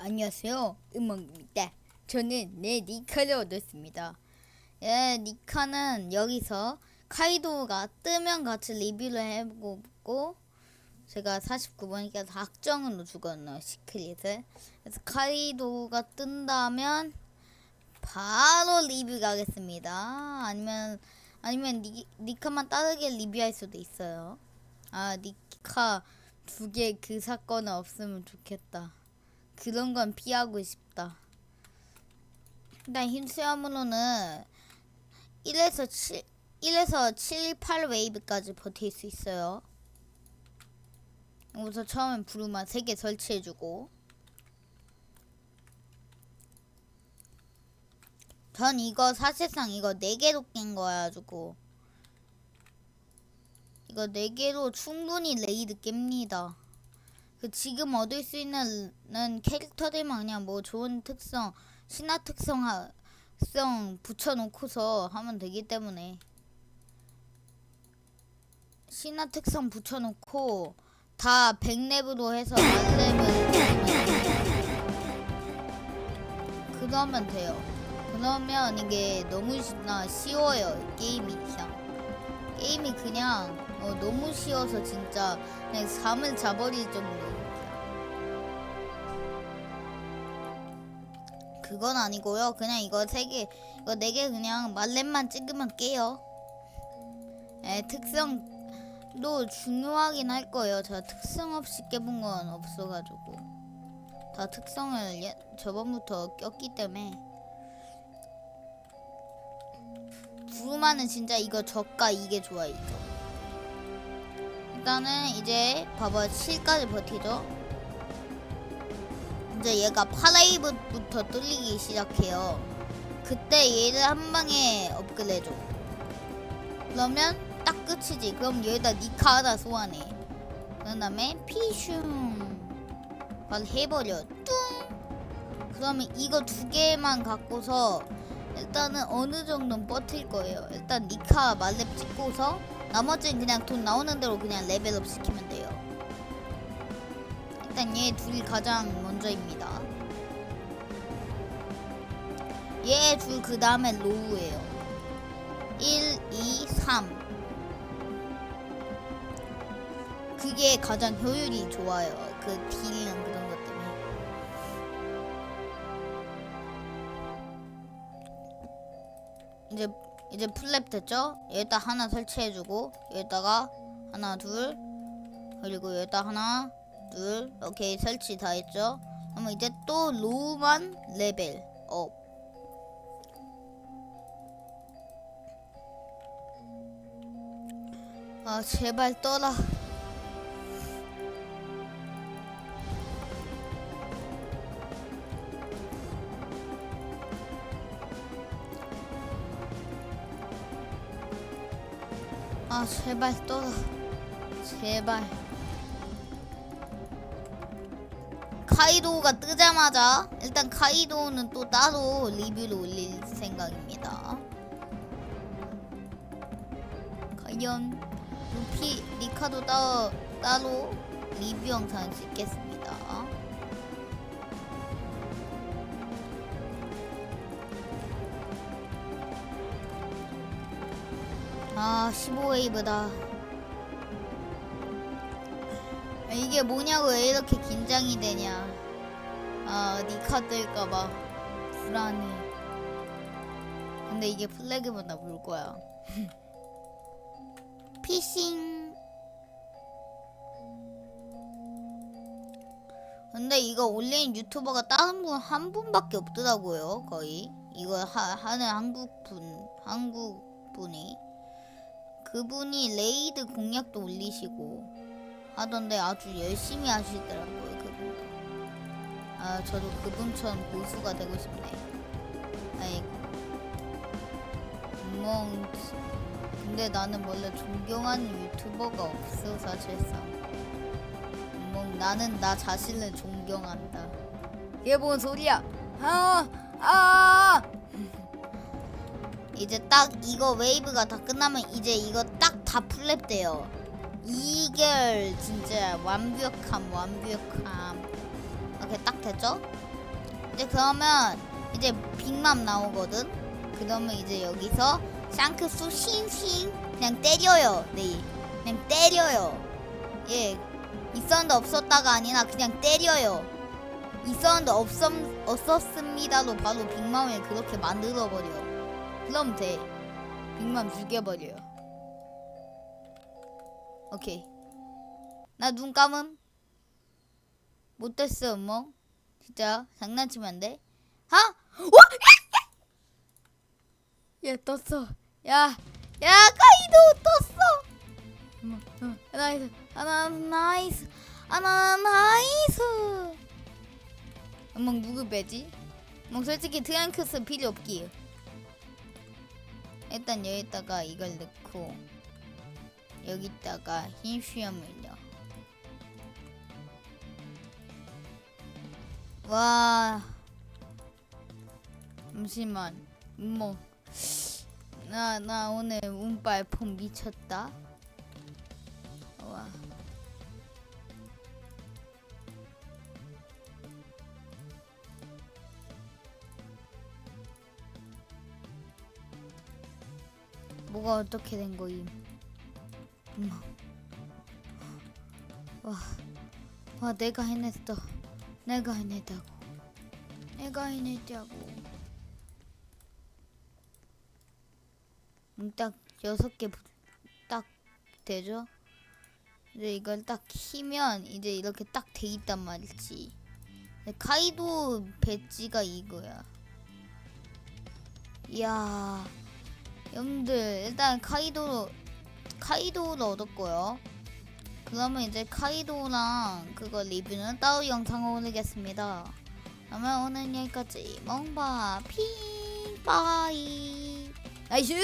안녕하세요. 음악입니다. 저는 내 니카를 얻었습니다. 예, 니카는 여기서 카이도가 뜨면 같이 리뷰를 해보고 제가 49번이니까 확정으로 죽었네요. 시크릿을. 그래서 카이도가 뜬다면 바로 리뷰 가겠습니다. 아니면 아니면 니, 니카만 다르게 리뷰할 수도 있어요. 아 니카 두 개 그 사건은 없으면 좋겠다. 그런 건 피하고 싶다. 일단 힘수염으로는 1에서 7 1에서 7, 8 웨이브까지 버틸 수 있어요. 우선 처음엔 부루마 3개 설치해주고 전 이거 사실상 이거 4개로 깬 거여가지고 이거 4개로 충분히 레이드 깹니다. 그 지금 얻을 수 있는 는 캐릭터들만 그냥 뭐 좋은 특성, 신화 특성 하, 성 붙여놓고서 하면 되기 때문에. 신화 특성 붙여놓고 다 100렙으로 해서 만렙을 그러면 돼요. 그러면 이게 너무 쉬, 나 쉬워요 게임이 그냥 게임이 그냥 어, 너무 쉬워서 진짜 그냥 잠을 자버릴 정도. 그건 아니고요. 그냥 이거 세 개, 이거 네 개 그냥 말렙만 찍으면 깨요. 에 특성도 중요하긴 할 거예요. 제가 특성 없이 깨본 건 없어가지고 다 특성을 예, 저번부터 꼈기 때문에 부루마는 진짜 이거 저가 이게 좋아요. 이거. 일단은 이제 봐봐 7까지 버티죠. 이제 얘가 파라이브부터 뚫리기 시작해요. 그때 얘를 한 방에 업그레이드. 그러면 딱 끝이지. 그럼 여기다 니카 하나 소환해. 그런 다음에 피슝 바로 해버려. 뚱. 그러면 이거 두 개만 갖고서 일단은 어느 정도는 버틸 거예요. 일단 니카 말렙 찍고서 나머지는 그냥 돈 나오는 대로 그냥 레벨업 시키면 돼요. 일단 얘 둘이 가장 먼저입니다. 얘 둘 그 다음에 로우예요. 1, 2, 3. 그게 가장 효율이 좋아요. 그 딜이랑 그런 것때 이제 이제 풀랩 됐죠? 여기다 하나 설치해주고 여기다가 하나 둘 그리고 여기다 하나 둘 오케이 설치 다 했죠? 그러면 이제 또 로우만 레벨 업 아 제발 떠라 아 제발 떠라 제발. 카이도가 뜨자마자 일단 카이도는 또 따로 리뷰를 올릴 생각입니다. 과연 루피 리카도 따, 따로 리뷰 영상 찍겠습니다 아 15웨이브다. 이게 뭐냐고 왜 이렇게 긴장이 되냐. 아 니카 뜰까봐. 불안해. 근데 이게 플래그보다 물 거야. 피싱. 근데 이거 올린 유튜버가 다른 분 한 분밖에 없더라고요 거의. 이거 하, 하는 한국 분 한국 분이 그분이 레이드 공략도 올리시고 하던데 아주 열심히 하시더라고요 그분도. 아 저도 그분처럼 고수가 되고 싶네. 아이고. 멍 근데 나는 원래 존경하는 유튜버가 없어 사실상. 멍 나는 나 자신을 존경한다. 이게 뭔 소리야? 아 아! 이제 딱 이거 웨이브가 다 끝나면 이제 이거 딱다 풀랩 돼요. 이결 진짜 완벽함 완벽함. 이렇게 딱 됐죠? 이제 그러면 이제 빅맘 나오거든. 그러면 이제 여기서 샹크수 싱싱 그냥 때려요. 네, 그냥 때려요. 예, 있었는데 없었다가 아니라 그냥 때려요. 있었는데 없었 없었습니다로 바로 빅맘을 그렇게 만들어 버려. 그럼 돼. 빅맘 죽여버려요. 오케이. 나 눈 감음. 못됐어, 뭐. 진짜 장난치면 안 돼. 하? 와! 야, 떴어. 야, 야, 카이도 떴어. 어머, 어머, 나이스, 하나 나이스, 하나 나이스. 어머 누구 빼지? 뭐 솔직히 트랭크스 필요 없기. 일단 여기다가 이걸 넣고 여기다가 흰 수염을 넣어. 와. 잠시만. 뭐, 뭐나 나 오늘 운빨 폼 미쳤다. 와 뭐가 어떻게 된 거임? 엄마. 와, 와 내가 해냈어. 내가 해냈다고. 내가 해냈다고. 음, 딱 여섯 개 딱 되죠? 이제 이걸 딱 키면 이제 이렇게 딱 돼 있단 말이지. 카이도 배지가 이거야. 이야 여러분들 일단 카이도 카이도를 얻었고요. 그러면 이제 카이도랑 그거 리뷰는 따로 영상을 올리겠습니다. 그러면 오늘 여기까지. 멍바 핑 빠이. 나이스